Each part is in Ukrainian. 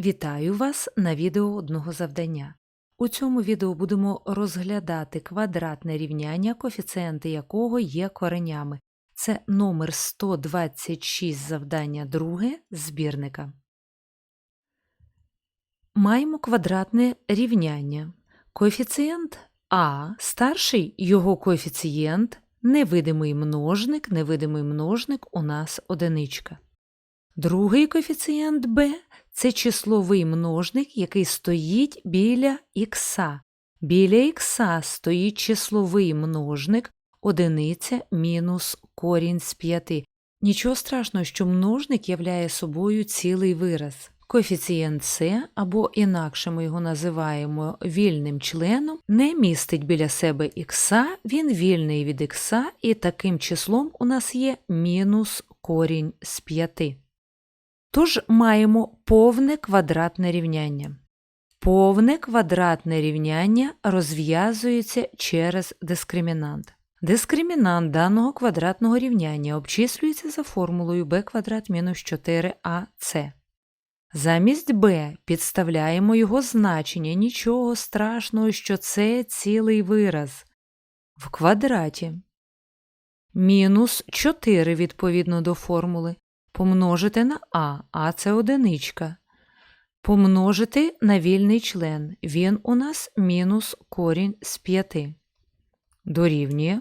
Вітаю вас на відео одного завдання. У цьому відео будемо розглядати квадратне рівняння, коефіцієнти якого є коренями. Це номер 126 завдання друге збірника. Маємо квадратне рівняння. Коефіцієнт А старший його коефіцієнт, невидимий множник, невидимий множник у нас одиничка. Другий коефіцієнт b це числовий множник, який стоїть біля х. Біля х стоїть числовий множник одиниця мінус корінь з 5. Нічого страшного, що множник являє собою цілий вираз. Коефіцієнт С, або інакше ми його називаємо вільним членом, не містить біля себе х, він вільний від х, і таким числом у нас є мінус корінь з 5. Тож маємо повне квадратне рівняння. Повне квадратне рівняння розв'язується через дискримінант. Дискримінант даного квадратного рівняння обчислюється за формулою b квадрат мінус 4ac. Замість b підставляємо його значення, нічого страшного, що це цілий вираз. В квадраті. Мінус 4 відповідно до формули помножити на а, а це одиничка. Помножити на вільний член. Він у нас мінус корінь з 5. Дорівнює.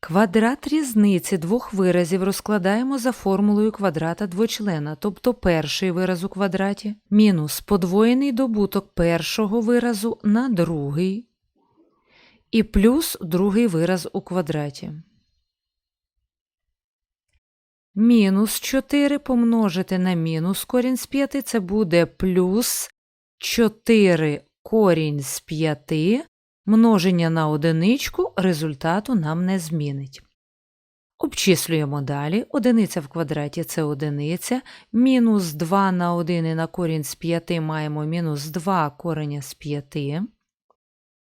Квадрат різниці двох виразів розкладаємо за формулою квадрата двочлена, тобто перший вираз у квадраті, мінус подвоєний добуток першого виразу на другий, і плюс другий вираз у квадраті. Мінус 4 помножити на мінус корінь з 5 це буде плюс 4 корінь з 5, множення на одиничку результату нам не змінить. Обчислюємо далі. Одиниця в квадраті це одиниця, мінус 2 на 1 і на корінь з 5 маємо мінус 2 кореня з 5,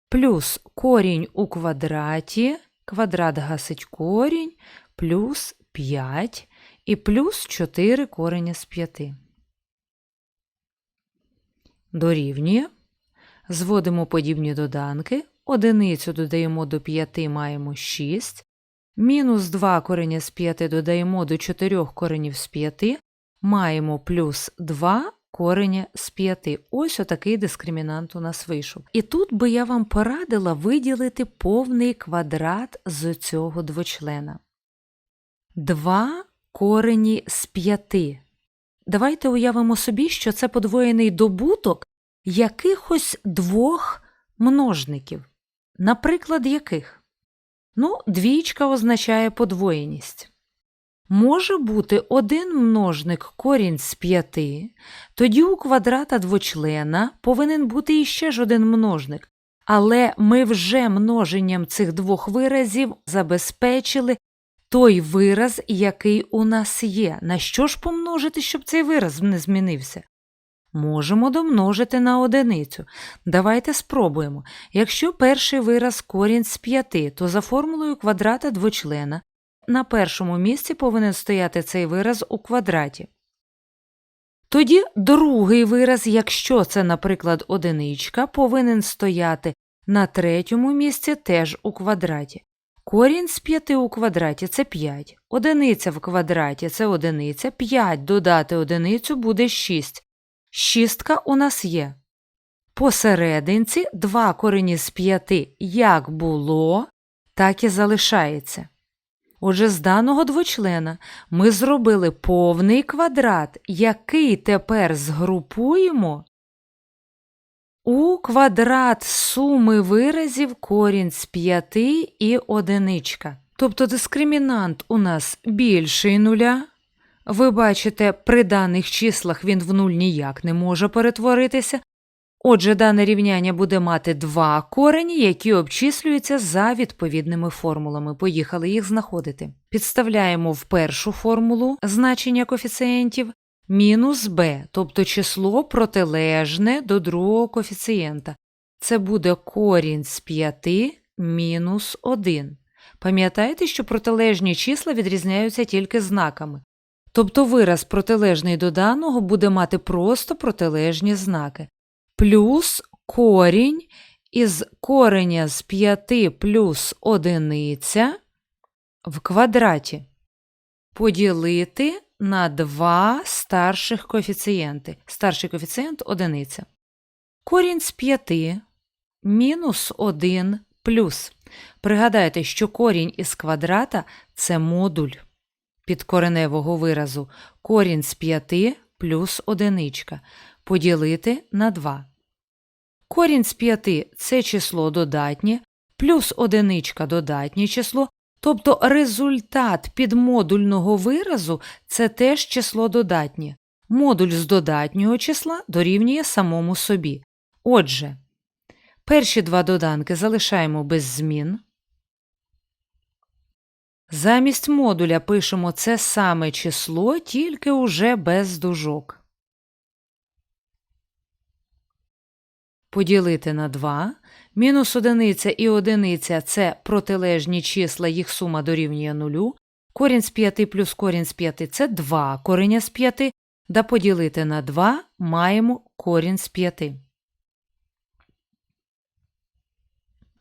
плюс корінь у квадраті, квадрат гасить корінь, плюс 5 і плюс 4 кореня з 5. Дорівнює. Зводимо подібні доданки. Одиницю додаємо до 5 маємо 6. Мінус 2 кореня з 5 додаємо до 4 коренів з 5. Маємо плюс 2 кореня з 5. Ось отакий дискримінант у нас вийшов. І тут би я вам порадила виділити повний квадрат з цього двочлена. 2 корені з 5. Давайте уявимо собі, що це подвоєний добуток якихось двох множників. Наприклад, яких? Ну, двічка означає подвоєність. Може бути один множник корінь з 5, тоді у квадрата двочлена повинен бути іще ж один множник. Але ми вже множенням цих двох виразів забезпечили той вираз, який у нас є. На що ж помножити, щоб цей вираз не змінився? Можемо домножити на одиницю. Давайте спробуємо. Якщо перший вираз корінь з 5, то за формулою квадрата двочлена на першому місці повинен стояти цей вираз у квадраті. Тоді другий вираз, якщо це, наприклад, одиничка, повинен стояти на третьому місці теж у квадраті. Корінь з 5 у квадраті це 5. Одиниця в квадраті це одиниця. 5 додати одиницю буде 6. Шістка у нас є. Посерединці 2 корені з 5 як було, так і залишається. Отже, з даного двочлена ми зробили повний квадрат, який тепер згрупуємо у квадрат суми виразів корінь з 5 і одиничка. Тобто дискримінант у нас більший нуля. Ви бачите, при даних числах він в нуль ніяк не може перетворитися. Отже, дане рівняння буде мати два корені, які обчислюються за відповідними формулами. Поїхали їх знаходити. Підставляємо в першу формулу значення коефіцієнтів мінус b, тобто число протилежне до другого коефіцієнта. Це буде корінь з 5 мінус 1. Пам'ятаєте, що протилежні числа відрізняються тільки знаками. Тобто вираз протилежний до даного буде мати просто протилежні знаки. Плюс корінь із кореня з 5 плюс одиниця в квадраті. Поділити на два старших коефіцієнти. Старший коефіцієнт – одиниця. Корінь з 5 мінус 1 плюс. Пригадайте, що корінь із квадрата – це модуль підкореневого виразу. Корінь з 5 плюс одиничка. Поділити на 2. Корінь з 5 – це число додатнє, плюс одиничка – додатнє число, тобто результат підмодульного виразу – це теж число додатнє. Модуль з додатнього числа дорівнює самому собі. Отже, перші два доданки залишаємо без змін. Замість модуля пишемо це саме число, тільки уже без дужок. Поділити на 2. Мінус одиниця і одиниця – це протилежні числа, їх сума дорівнює нулю. Корінь з 5 плюс корінь з 5 – це 2 кореня з 5. Да поділити на 2 маємо корінь з 5.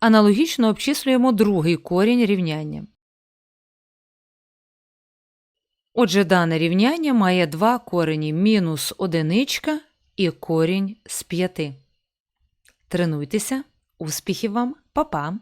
Аналогічно обчислюємо другий корінь рівняння. Отже, дане рівняння має два корені мінус одиничка і корінь з 5. Тренуйтеся. Успіхів вам, Па-па!